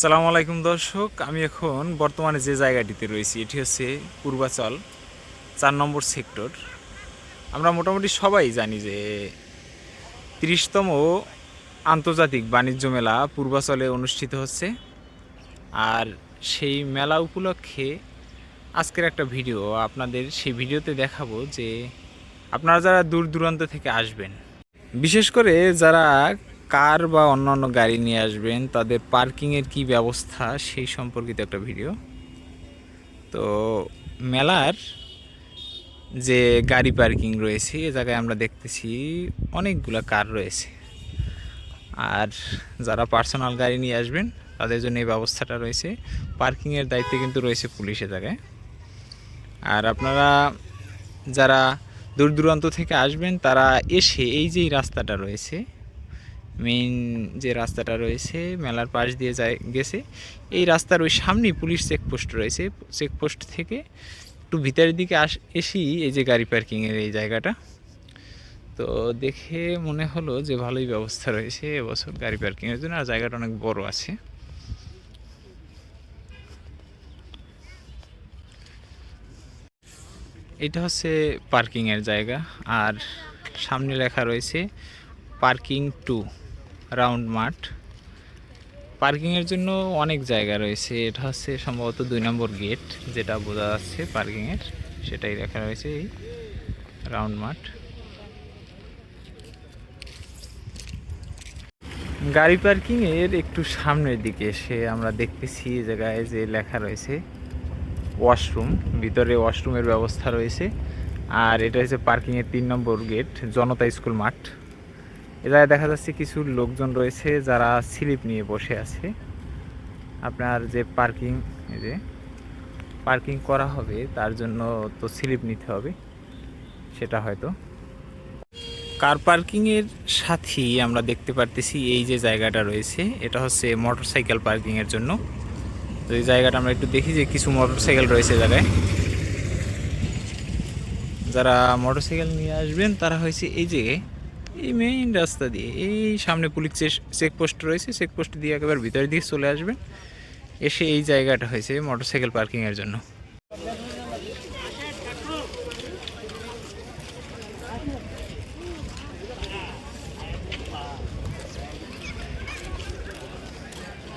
সালামু আলাইকুম দর্শক, আমি এখন বর্তমানে যে জায়গাটিতে রয়েছি, এটি হচ্ছে পূর্বাচল চার নম্বর সেক্টর। আমরা মোটামুটি সবাই জানি যে তিরিশতম আন্তর্জাতিক বাণিজ্য মেলা পূর্বাচলে অনুষ্ঠিত হচ্ছে। আর সেই মেলা উপলক্ষে আজকের একটা ভিডিও, আপনাদের সেই ভিডিওতে দেখাবো যে আপনারা যারা দূর দূরান্ত থেকে আসবেন, বিশেষ করে যারা কার বা অন্যান্য গাড়ি নিয়ে আসবেন, তাদের পার্কিংয়ের কি ব্যবস্থা সেই সম্পর্কিত একটা ভিডিও। তো মেলার যে গাড়ি পার্কিং রয়েছে, এ জায়গায় আমরা দেখতেছি অনেকগুলো কার রয়েছে। আর যারা পার্সোনাল গাড়ি নিয়ে আসবেন, তাদের জন্য এই ব্যবস্থাটা রয়েছে। পার্কিংয়ের দায়িত্বে কিন্তু রয়েছে পুলিশের জায়গায়। আর আপনারা যারা দূর দূরান্ত থেকে আসবেন, তারা এসে এই যে রাস্তাটা রয়েছে মেইন যে রাস্তাটা রয়েছে, মেলার পাশ দিয়ে যায় গেছে। এই রাস্তার ওই সামনেই পুলিশ চেকপোস্ট রয়েছে। চেকপোস্ট থেকে একটু ভিতরের দিকে আস এসেই এই যে গাড়ি পার্কিংয়ের এই জায়গাটা। তো দেখে মনে হলো যে ভালোই ব্যবস্থা রয়েছে এবছর গাড়ি পার্কিংয়ের জন্য, আর জায়গাটা অনেক বড় আছে। এটা হচ্ছে পার্কিংয়ের জায়গা, আর সামনে লেখা রয়েছে পার্কিং টু রাউন্ড মাঠ। পার্কিংয়ের জন্য অনেক জায়গা রয়েছে। এটা হচ্ছে সম্ভবত দুই নম্বর গেট, যেটা বোঝা যাচ্ছে পার্কিংয়ের। সেটাই লেখা রয়েছে এই রাউন্ড মাঠ। গাড়ি পার্কিংয়ের একটু সামনের দিকে এসে আমরা দেখতেছি এই জায়গায় যে লেখা রয়েছে ওয়াশরুম। ভিতরে ওয়াশরুমের ব্যবস্থা রয়েছে। আর এটা হচ্ছে পার্কিংয়ের তিন নম্বর গেট, জনতা স্কুল মাঠ। এ জায়গায় দেখা যাচ্ছে কিছু লোকজন রয়েছে যারা স্লিপ নিয়ে বসে আছে। আপনার যে পার্কিং যে পার্কিং করা হবে, তার জন্য তো স্লিপ নিতে হবে, সেটা হয়তো। কার পার্কিংয়ের সাথেই আমরা দেখতে পারতেছি এই যে জায়গাটা রয়েছে, এটা হচ্ছে মোটরসাইকেল পার্কিংয়ের জন্য। তো এই জায়গাটা আমরা একটু দেখি যে কিছু মোটরসাইকেল রয়েছে জায়গায়। যারা মোটরসাইকেল নিয়ে আসবেন, তারা হয়েছে এই যে এই মেইন রাস্তা দিয়ে, এই সামনে পুলিশ চেকপোস্ট রয়েছে চেকপোস্ট দিয়ে একেবারে ভিতরের দিকে চলে আসবেন। এসে এই জায়গাটা হয়েছে মোটরসাইকেল পার্কিংয়ের জন্য।